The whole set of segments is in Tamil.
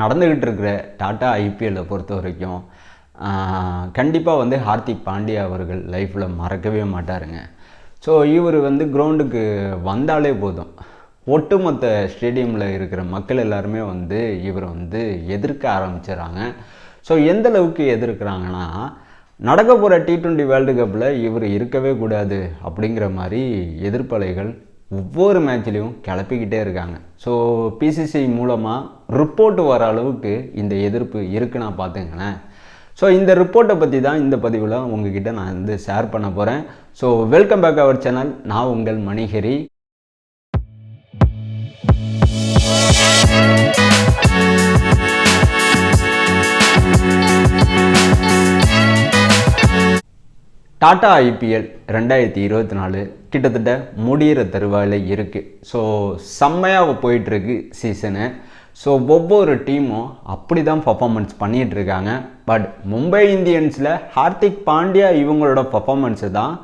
நடந்துக்கிட்டு இருக்கிற டாட்டா ஐபிஎல்லை பொறுத்த வரைக்கும் கண்டிப்பாக வந்து ஹார்திக் பாண்டியா அவர்கள் லைஃப்பில் மறக்கவே மாட்டாருங்க. ஸோ இவர் வந்து கிரவுண்டுக்கு வந்தாலே போதும். ஒட்டுமொத்த ஸ்டேடியமில் இருக்கிற மக்கள் எல்லாருமே வந்து இவரை வந்து எதிர்க்க ஆரம்பிச்சிடறாங்க. ஸோ எந்த அளவுக்கு எதிர்க்கிறாங்கன்னா நடக்க போகிற டி ட்வெண்ட்டி வேர்ல்டு கப்பில் இவர் இருக்கவே கூடாது அப்படிங்கிற மாதிரி எதிர்ப்பலைகள் ஒவ்வொரு மேட்ச்லேயும் கிளப்பிக்கிட்டே இருக்காங்க. ஸோ பிசிசி மூலமாக ரிப்போர்ட் வர அளவுக்கு இந்த எதிர்ப்பு இருக்குன்னா பார்த்துங்களேன் ஸோ இந்த ரிப்போர்ட்டை பற்றி தான் இந்த பதிவில் உங்ககிட்ட நான் வந்து ஷேர் பண்ண போகிறேன் so welcome back our channel நான் உங்கள் மணிகரி. டாடா ஐபிஎல் ரெண்டாயிரத்தி இருபத்தி நாலு கிட்டத்தட்ட முடிகிற தருவாயில் இருக்குது ஸோ செம்மையாக போயிட்டுருக்கு சீசனு ஸோ ஒவ்வொரு டீமும் அப்படி தான் பர்ஃபார்மன்ஸ் பண்ணிகிட்டு இருக்காங்க பட் மும்பை இந்தியன்ஸில் ஹார்திக் பாண்டியா இவங்களோட பர்ஃபாமன்ஸு தான்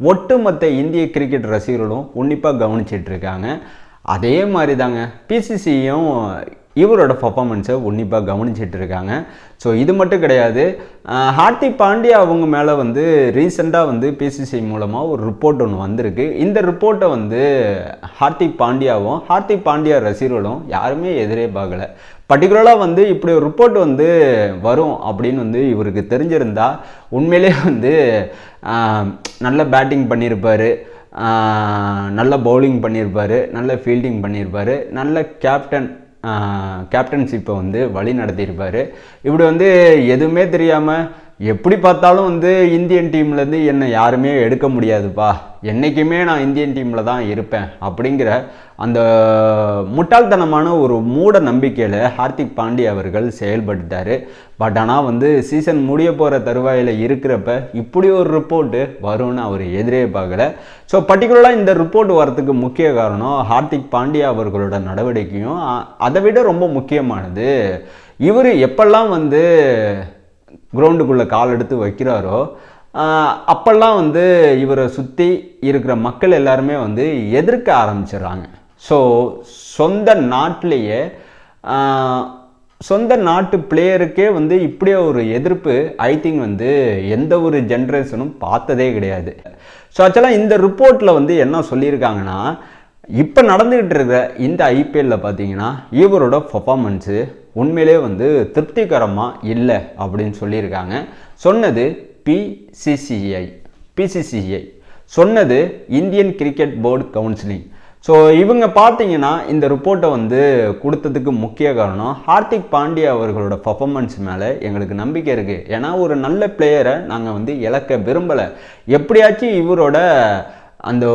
ஒட்டுமொத்த இந்திய கிரிக்கெட் ரசிகர்களும் உன்னிப்பாக கவனிச்சிட்டு இருக்காங்க அதே மாதிரி தாங்க பிசிசியும் இவரோட பர்ஃபாமன்ஸை உன்னிப்பாக கவனிச்சிட்டு இருக்காங்க ஸோ இது மட்டும் கிடையாது. ஹார்திக் பாண்டியா அவங்க மேலே வந்து ரீசெண்டாக வந்து பிசிசி மூலமாக ஒரு ரிப்போர்ட் ஒன்று வந்திருக்கு. இந்த ரிப்போர்ட்டை வந்து ஹார்திக் பாண்டியாவும் ஹார்திக் பாண்டியா ரசிகர்களும் யாருமே எதிரே பார்க்கல. பர்டிகுலராக வந்து இப்படி ஒரு ரிப்போர்ட் வந்து வரும் அப்படின்னு வந்து இவருக்கு தெரிஞ்சிருந்தா உண்மையிலே வந்து நல்ல பேட்டிங் பண்ணியிருப்பார் நல்ல பவுலிங் பண்ணியிருப்பார் நல்ல ஃபீல்டிங் பண்ணியிருப்பார் நல்ல கேப்டன் கேப்டன்ஷிப்பை வந்து வழி நடத்தியிருப்பார். இப்படி வந்து எதுவுமே தெரியாமல் எப்படி பார்த்தாலும் வந்து இந்தியன் டீம்லேருந்து என்னை யாருமே எடுக்க முடியாதுப்பா. என்றைக்குமே நான் இந்தியன் டீமில் தான் இருப்பேன் அப்படிங்கிற அந்த முட்டாள்தனமான ஒரு மூட நம்பிக்கையில் ஹார்திக் பாண்டியா அவர்கள் செயல்பட்டுட்டார். பட் ஆனால் வந்து சீசன் முடிய போகிற தருவாயில் இருக்கிறப்ப இப்படி ஒரு ரிப்போர்ட்டு வரும்னு அவர் எதிரே பார்க்கல. ஸோ பர்டிகுலராக இந்த ரிப்போர்ட் வரத்துக்கு முக்கிய காரணம் ஹார்திக் பாண்டியா அவர்களோட நடவடிக்கையும் அதை விட ரொம்ப முக்கியமானது இவர் எப்பெல்லாம் வந்து கிரவுண்டுக்குள்ளே கால் எடுத்து வைக்கிறாரோ அப்போல்லாம் வந்து இவரை சுற்றி இருக்கிற மக்கள் எல்லாருமே வந்து எதிர்க்க ஆரம்பிச்சிடுறாங்க. ஸோ சொந்த நாட்டிலேயே சொந்த நாட்டு பிளேயருக்கே வந்து இப்படியே ஒரு எதிர்ப்பு ஐ திங்க் வந்து எந்த ஒரு ஜென்ரேஷனும் பார்த்ததே கிடையாது. ஸோ ஆக்சுவலாக இந்த ரிப்போர்ட்டில் வந்து என்ன சொல்லியிருக்காங்கன்னா இப்போ நடந்துக்கிட்டு இருக்கிற இந்த ஐபிஎல்லில் பார்த்தீங்கன்னா இவரோட பர்ஃபாமன்ஸு உண்மையிலே வந்து திருப்திகரமாக இல்லை அப்படின்னு சொல்லியிருக்காங்க. சொன்னது பிசிசிஐ பிசிசிஐ சொன்னது Indian cricket board counselling so இவங்க பார்த்தீங்கன்னா இந்த ரிப்போர்ட்டை வந்து கொடுத்ததுக்கு முக்கிய காரணம் ஹார்திக் பாண்டியா அவர்களோட பர்ஃபாமன்ஸ் மேலே எங்களுக்கு நம்பிக்கை இருக்குது ஏன்னா ஒரு நல்ல பிளேயரை நாங்கள் வந்து இழக்க விரும்பலை. எப்படியாச்சும் இவரோட அந்த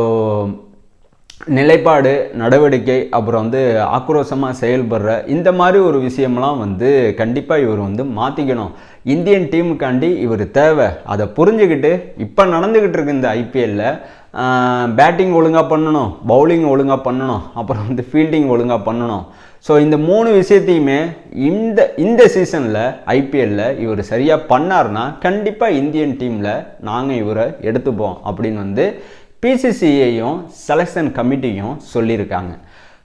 நிலைப்பாடு நடவடிக்கை அப்புறம் வந்து ஆக்ரோஷமாக செயல்படுற இந்த மாதிரி ஒரு விஷயம்லாம் வந்து கண்டிப்பாக இவர் வந்து மாற்றிக்கணும் இந்தியன் டீமுக்காண்டி இவர் தேவை. அதை புரிஞ்சுக்கிட்டு இப்போ நடந்துக்கிட்டு இருக்கு இந்த ஐபிஎல்லில் பேட்டிங் ஒழுங்காக பண்ணணும் பவுலிங் ஒழுங்காக பண்ணணும் அப்புறம் வந்து ஃபீல்டிங் ஒழுங்காக பண்ணணும். ஸோ இந்த மூணு விஷயத்தையுமே இந்த இந்த சீசனில் ஐபிஎல்லில் இவர் சரியாக பண்ணார்னா கண்டிப்பாக இந்தியன் டீமில் நாங்கள் இவரை எடுத்துப்போம் அப்படின்னு வந்து பிசிசிஐயும் செலெக்ஷன் கமிட்டியும் சொல்லியிருக்காங்க.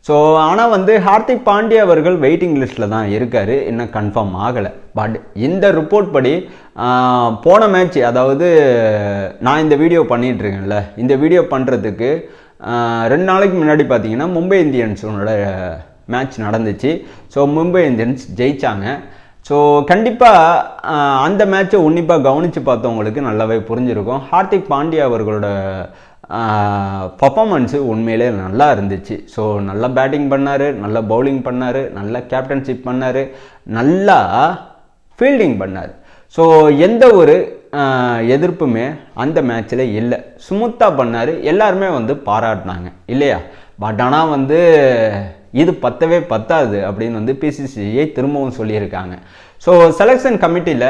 ஸோ ஆனால் வந்து ஹார்திக் பாண்டியா அவர்கள் வெயிட்டிங் லிஸ்ட்டில் தான் இருக்கார். இன்னும் கன்ஃபார்ம் ஆகலை. பட் இந்த ரிப்போர்ட் படி போன மேட்ச் அதாவது நான் இந்த வீடியோ பண்ணிகிட்ருக்கேன்ல இந்த வீடியோ பண்ணுறதுக்கு ரெண்டு நாளைக்கு முன்னாடி பார்த்தீங்கன்னா மும்பை இந்தியன்ஸோட மேட்ச் நடந்துச்சு. ஸோ மும்பை இந்தியன்ஸ் ஜெயித்தாங்க ஸோ கண்டிப்பாக அந்த மேட்ச்சை உன்னிப்பாக கவனித்து பார்த்தவங்களுக்கு நல்லாவே புரிஞ்சிருக்கும். ஹார்திக் பாண்டியா அவர்களோட பர்ஃபாமன்ஸு உண்மையிலே நல்லா இருந்துச்சு. ஸோ நல்லா பேட்டிங் பண்ணார் நல்லா பவுலிங் பண்ணார் நல்லா கேப்டன்ஷிப் பண்ணார் நல்லா ஃபீல்டிங் பண்ணார். ஸோ எந்த ஒரு எதிர்ப்புமே அந்த மேட்ச்சில் இல்லை. ஸ்மூத்தாக பண்ணார் எல்லாருமே வந்து பாராட்டினாங்க. இல்லையா? பட் ஆனால் வந்து இது பத்தவே பத்தாது அப்படின்னு வந்து பிசிசிஐ திரும்பவும் சொல்லியிருக்காங்க. ஸோ செலெக்ஷன் கமிட்டியில்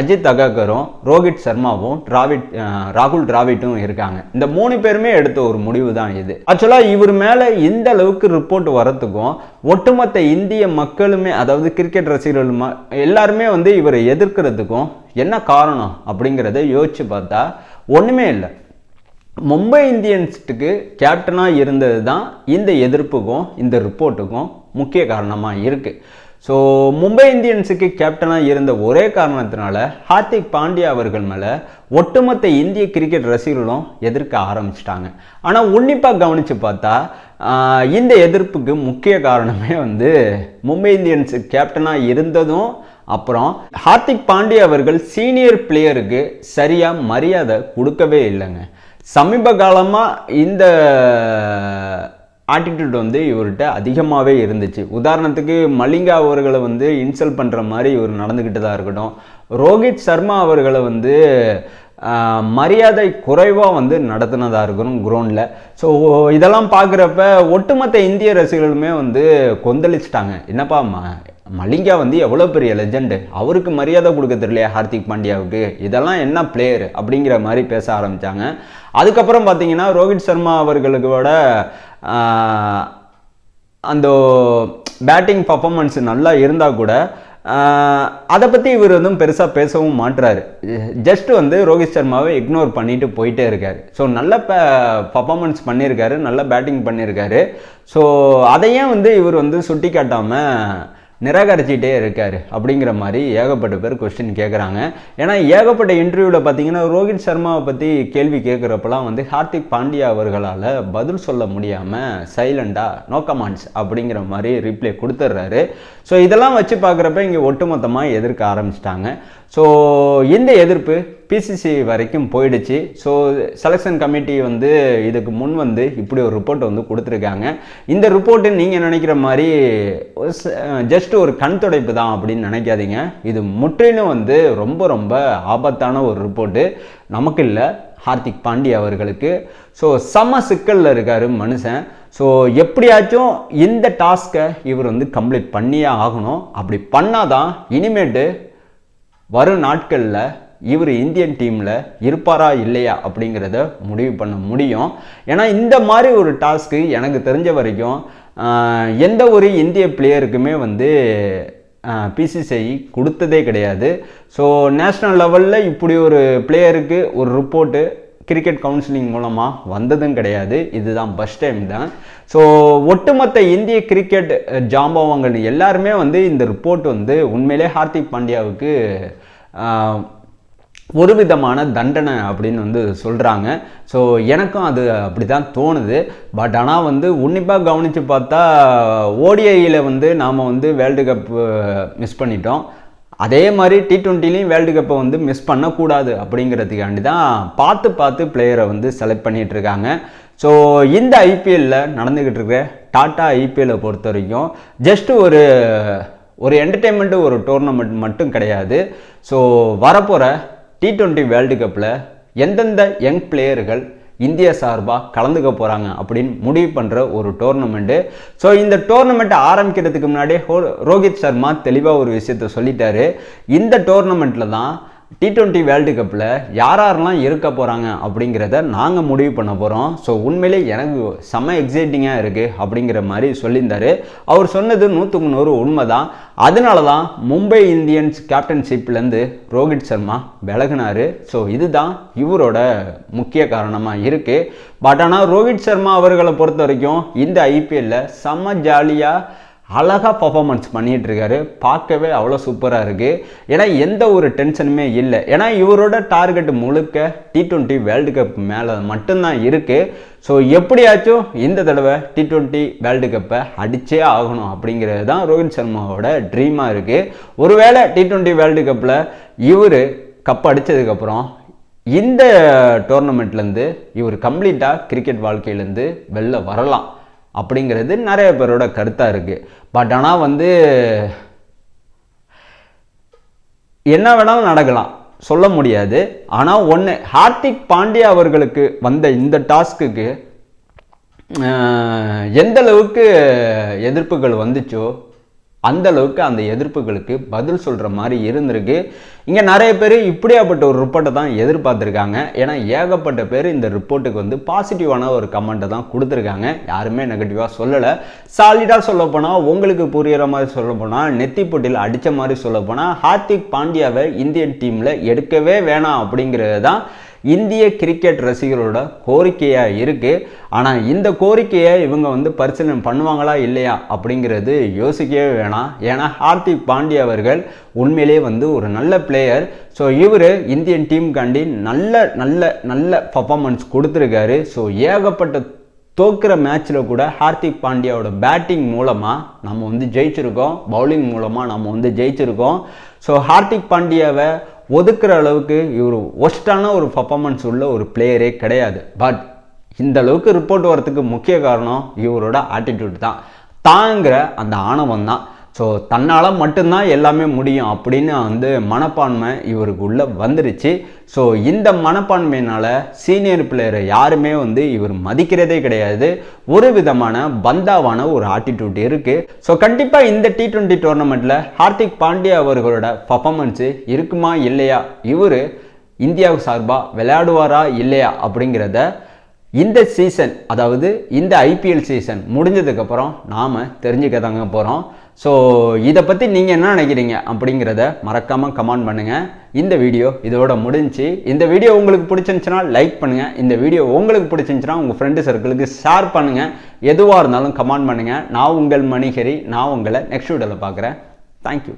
அஜித் அகர்கரும் ரோஹித் சர்மாவும் டிராவிட் ராகுல் டிராவிட்டும் இருக்காங்க. இந்த மூணு பேருமே எடுத்த ஒரு முடிவு தான் இது. ஆக்சுவலாக இவர் மேலே இந்த அளவுக்கு ரிப்போர்ட் வரத்துக்கும் ஒட்டுமொத்த இந்திய மக்களுமே அதாவது கிரிக்கெட் ரசிகர்கள் எல்லாருமே வந்து இவரை எதிர்க்கிறதுக்கும் என்ன காரணம் அப்படிங்கிறத யோசிச்சு பார்த்தா ஒன்றுமே இல்லை. மும்பை இந்தியன்ஸுக்கு கேப்டனாக இருந்தது தான் இந்த எதிர்ப்புக்கும் இந்த ரிப்போர்ட்டுக்கும் முக்கிய காரணமாக இருக்குது ஸோ மும்பை இந்தியன்ஸுக்கு கேப்டனாக இருந்த ஒரே காரணத்தினால ஹார்திக் பாண்டியா அவர்கள் மேலே ஒட்டுமொத்த இந்திய கிரிக்கெட் ரசிகர்களும் எதிர்க்க ஆரம்பிச்சிட்டாங்க. ஆனால் உன்னிப்பாக கவனித்து பார்த்தா இந்த எதிர்ப்புக்கு முக்கிய காரணமே வந்து மும்பை இந்தியன்ஸ் கேப்டனாக இருந்ததும் அப்புறம் ஹார்திக் பாண்டியா அவர்கள் சீனியர் பிளேயருக்கு சரியாக மரியாதை கொடுக்கவே இல்லைங்க. சமீப காலமாக இந்த ஆட்டிடியூட் வந்து இவர்கிட்ட அதிகமாகவே இருந்துச்சு. உதாரணத்துக்கு மலிங்கா அவர்களை வந்து இன்சல்ட் பண்ணுற மாதிரி இவர் நடந்துக்கிட்டு தான் இருக்கட்டும் ரோஹித் சர்மா அவர்களை வந்து மரியாதை குறைவாக வந்து நடத்தினதாக இருக்கணும் க்ரௌண்டில் ஸோ இதெல்லாம் பார்க்குறப்ப ஒட்டுமொத்த இந்திய ரசிகர்களுமே வந்து கொந்தளிச்சிட்டாங்க. என்னப்பா ம மலிங்கா வந்து எவ்வளோ பெரிய லெஜெண்டு அவருக்கு மரியாதை கொடுக்க தெரியலையா ஹார்திக் பாண்டியாவுக்கு? இதெல்லாம் என்ன பிளேயர் அப்படிங்கிற மாதிரி பேச ஆரம்பித்தாங்க அதுக்கப்புறம் பார்த்தீங்கன்னா ரோஹித் சர்மா அவர்களுக்கு விட அந்த பேட்டிங் பர்ஃபாமன்ஸ் நல்லா இருந்தால் கூட அதை பற்றி இவர் வந்து பெருசாக பேசவும் மாட்டுறாரு ஜஸ்ட் வந்து ரோஹித் சர்மாவை இக்னோர் பண்ணிட்டு போயிட்டே இருக்காரு. ஸோ நல்ல பர்ஃபாமன்ஸ் பண்ணியிருக்காரு நல்ல பேட்டிங் பண்ணியிருக்காரு ஸோ அதையே வந்து இவர் வந்து சுட்டி காட்டாமல் நிராகரிச்சிட்டே இருக்கார் அப்படிங்கிற மாதிரி ஏகப்பட்ட பேர் கொஸ்டின் கேட்குறாங்க ஏன்னா ஏகப்பட்ட இன்டர்வியூவில் பார்த்தீங்கன்னா ரோஹித் சர்மாவை பற்றி கேள்வி கேட்குறப்பெல்லாம் வந்து ஹார்திக் பாண்டியா அவர்களால் பதில் சொல்ல முடியாமல் சைலண்டாக நோ கமாண்ட்ஸ் அப்படிங்கிற மாதிரி ரிப்ளை கொடுத்துட்றாரு ஸோ இதெல்லாம் வச்சு பார்க்குறப்ப இங்கே ஒட்டுமொத்தமாக எதிர்க்க ஆரம்பிச்சிட்டாங்க. ஸோ இந்த எதிர்ப்பு பிசிசி வரைக்கும் போயிடுச்சு. ஸோ செலெக்ஷன் கமிட்டி வந்து இதுக்கு முன் வந்து இப்படி ஒரு ரிப்போர்ட் வந்து கொடுத்துருக்காங்க. இந்த ரிப்போர்ட்டு நீங்கள் நினைக்கிற மாதிரி ஜஸ்ட் ஒரு கண் துடைப்பு தான் அப்படின்னு நினைக்காதீங்க. இது முற்றிலும் வந்து ரொம்ப ரொம்ப ஆபத்தான ஒரு ரிப்போர்ட்டு நமக்கு இல்லை ஹார்திக் பாண்டியா அவர்களுக்கு. ஸோ செம சிக்கலில் இருக்கார் மனுஷன். ஸோ எப்படியாச்சும் இந்த டாஸ்க்கை இவர் வந்து கம்ப்ளீட் பண்ணியே ஆகணும். அப்படி பண்ணாதான் இனிமேட்டு வரும் நாட்களில் இவர் இந்தியன் டீமில் இருப்பாரா இல்லையா அப்படிங்கிறத முடிவு பண்ண முடியும். ஏன்னா இந்த மாதிரி ஒரு டாஸ்க்கு எனக்கு தெரிஞ்ச வரைக்கும் எந்த ஒரு இந்திய பிளேயருக்குமே வந்து பிசிசிஐ கொடுத்ததே கிடையாது. ஸோ நேஷ்னல் லெவலில் இப்படி ஒரு பிளேயருக்கு ஒரு ரிப்போர்ட்டு கிரிக்கெட் கவுன்சிலிங் மூலமாக வந்ததும் கிடையாது. இதுதான் ஃபஸ்ட் டைம் தான். ஸோ ஒட்டுமொத்த இந்திய கிரிக்கெட் ஜாம்பவங்கள் எல்லாருமே வந்து இந்த ரிப்போர்ட் வந்து உண்மையிலே ஹார்திக் பாண்டியாவுக்கு ஒரு விதமான தண்டனை அப்படின்னு வந்து சொல்கிறாங்க ஸோ எனக்கும் அது அப்படி தான் தோணுது. பட் ஆனால் வந்து உன்னிப்பாக கவனித்து பார்த்தா ஓடிஐயில் வந்து நாம் வந்து வேர்ல்டு கப் மிஸ் பண்ணிட்டோம். அதே மாதிரி டி ட்வெண்ட்டிலையும் வேர்ல்டு கப்பை வந்து மிஸ் பண்ணக்கூடாது அப்படிங்கிறதுக்காண்டி தான் பார்த்து பார்த்து பிளேயரை வந்து செலக்ட் பண்ணிகிட்ருக்காங்க இருக்காங்க. ஸோ இந்த ஐபிஎல்லில் நடந்துக்கிட்டு இருக்க டாட்டா ஐபிஎல்லை பொறுத்த வரைக்கும் ஜஸ்ட் ஒரு ஒரு என்டர்டெயின்மெண்ட்டு ஒரு டோர்னமெண்ட் மட்டும் கிடையாது. ஸோ வரப்போகிற டி ட்வெண்ட்டி வேர்ல்டு கப்பில் எந்தெந்த யங் பிளேயர்கள் இந்திய சார்பாக கலந்துக்க போகிறாங்க அப்படின்னு முடிவு பண்ணுற ஒரு டோர்னமெண்ட்டு ஸோ இந்த டோர்னமெண்ட்டை ஆரம்பிக்கிறதுக்கு முன்னாடியே ஹோ- ரோஹித் சர்மா தெளிவாக ஒரு விஷயத்த சொல்லிட்டாரு. இந்த டோர்னமெண்ட்டில் தான் டி ட்வெண்ட்டி வேர்ல்டு கப்பில் யார் யாரெல்லாம் இருக்க போகிறாங்க அப்படிங்கிறத நாங்கள் முடிவு பண்ண போகிறோம் ஸோ உண்மையிலே எனக்கு செம்ம எக்ஸைட்டிங்காக இருக்குது அப்படிங்கிற மாதிரி சொல்லியிருந்தாரு. அவர் சொன்னது நூற்றுக்கு நூறு உண்மை தான் அதனால தான் மும்பை இந்தியன்ஸ் கேப்டன்ஷிப்லேருந்து ரோஹித் சர்மா விலகினார். ஸோ இதுதான் இவரோட முக்கிய காரணமாக இருக்குது பட் ஆனால் ரோஹித் சர்மா அவர்களை பொறுத்த வரைக்கும் இந்த ஐபிஎல்லில் செம்ம ஜாலியாக அழகாக பர்ஃபாமன்ஸ் பண்ணிகிட்ருக்காரு பார்க்கவே அவ்வளோ சூப்பராக இருக்குது ஏன்னா எந்த ஒரு டென்ஷனுமே இல்லை. ஏன்னா இவரோட டார்கெட் முழுக்க டி ட்வெண்ட்டி வேர்ல்டு கப் மேலே மட்டும்தான் இருக்குது ஸோ எப்படியாச்சும் இந்த தடவை டி ட்வெண்ட்டி வேர்ல்டு கப்பை அடித்தே ஆகணும் அப்படிங்கிறது தான் ரோஹித் சர்மாவோட ட்ரீமாக இருக்குது ஒருவேளை டி ட்வெண்ட்டி வேர்ல்டு கப்பில் இவர் கப் அடித்ததுக்கப்புறம் இந்த டோர்னமெண்ட்லேருந்து இவர் கம்ப்ளீட்டாக கிரிக்கெட் வாழ்க்கையிலேருந்து வெளில வரலாம். அப்படிங்கிறது நிறைய பேரோட கருத்தாக இருக்குது பட் ஆனால் வந்து என்ன வேணாலும் நடக்கலாம். சொல்ல முடியாது. ஆனால் ஒன்று ஹார்திக் பாண்டியா அவர்களுக்கு வந்த இந்த டாஸ்க்குக்கு எந்த அளவுக்கு எதிர்ப்புகள் வந்துச்சோ அந்த அளவுக்கு அந்த எதிர்ப்புகளுக்கு பதில் சொல்கிற மாதிரி இருந்திருக்கு. இங்கே நிறைய பேர் இப்படியாப்பட்ட ஒரு ரிப்போர்ட்டை தான் எதிர்பார்த்துருக்காங்க. ஏன்னா ஏகப்பட்ட பேர் இந்த ரிப்போர்ட்டுக்கு வந்து பாசிட்டிவான ஒரு கமெண்ட்டை தான் கொடுத்துருக்காங்க. யாருமே நெகட்டிவாக சொல்லலை. சாலிடாக சொல்லப்போனால் உங்களுக்கு புரிகிற மாதிரி சொல்லப்போனால் நெத்தி போட்டியில் அடித்த மாதிரி சொல்லப்போனால் ஹார்திக் பாண்டியாவை இந்தியன் டீமில் எடுக்கவே வேணாம் அப்படிங்கிறது தான் இந்திய கிரிக்கெட் ரசிகர்களோட கோரிக்கையாக இருக்குது ஆனால் இந்த கோரிக்கையை இவங்க வந்து பரிசீலனை பண்ணுவாங்களா இல்லையா அப்படிங்கிறது யோசிக்கவே வேணாம். ஏன்னா ஹார்திக் பாண்டியா அவர்கள் உண்மையிலேயே வந்து ஒரு நல்ல பிளேயர் ஸோ இவர் இந்தியன் டீமுக்காண்டி நல்ல நல்ல நல்ல பர்ஃபார்மன்ஸ் கொடுத்துருக்காரு. ஸோ ஏகப்பட்ட தோக்கிற மேட்ச்சில் கூட ஹார்திக் பாண்டியாவோட பேட்டிங் மூலமாக நம்ம வந்து ஜெயிச்சிருக்கோம். பவுலிங் மூலமாக நம்ம வந்து ஜெயிச்சிருக்கோம். ஸோ ஹார்திக் பாண்டியாவை ஒதுக்குற அளவுக்கு இவர் ஒஸ்டான ஒரு பர்ஃபார்மன்ஸ் உள்ள ஒரு பிளேயரே கிடையாது. பட் இந்த அளவுக்கு ரிப்போர்ட் வரதுக்கு முக்கிய காரணம் இவரோட ஆட்டிடியூட் தான். தாங்கிற அந்த ஆணவம் தான். ஸோ தன்னால் மட்டும்தான் எல்லாமே முடியும் அப்படின்னு வந்து மனப்பான்மை இவருக்கு உள்ள வந்துருச்சு. ஸோ இந்த மனப்பான்மையினால் சீனியர் பிளேயரை யாருமே வந்து இவர் மதிக்கிறதே கிடையாது. ஒரு விதமான பந்தாவான ஒரு ஆட்டிடியூட் இருக்குது ஸோ கண்டிப்பாக இந்த டி ட்வெண்ட்டி டோர்னமெண்ட்டில் ஹார்திக் பாண்டியா அவர்களோட பர்ஃபாமன்ஸு இருக்குமா இல்லையா? இவர் இந்தியாவுக்கு சார்பாக விளையாடுவாரா இல்லையா அப்படிங்கிறத இந்த சீசன் அதாவது இந்த ஐபிஎல் சீசன் முடிஞ்சதுக்கப்புறம் நாம் தெரிஞ்சுக்க தாங்க போகிறோம் ஸோ இதை பற்றி நீங்கள் என்ன நினைக்கிறீங்க அப்படிங்கிறத மறக்காமல் கமெண்ட் பண்ணுங்கள் இந்த வீடியோ இதோட முடிஞ்சு இந்த வீடியோ உங்களுக்கு பிடிச்சிருந்துச்சுன்னா லைக் பண்ணுங்கள் இந்த வீடியோ உங்களுக்கு பிடிச்சிருந்துச்சுன்னா உங்கள் ஃப்ரெண்டு சர்க்கிளுக்கு ஷேர் பண்ணுங்கள் எதுவாக இருந்தாலும் கமெண்ட் பண்ணுங்கள் நான் உங்கள் மணிகரி நான் உங்களை நெக்ஸ்ட் வீடியோவில் பார்க்குறேன். தேங்க்யூ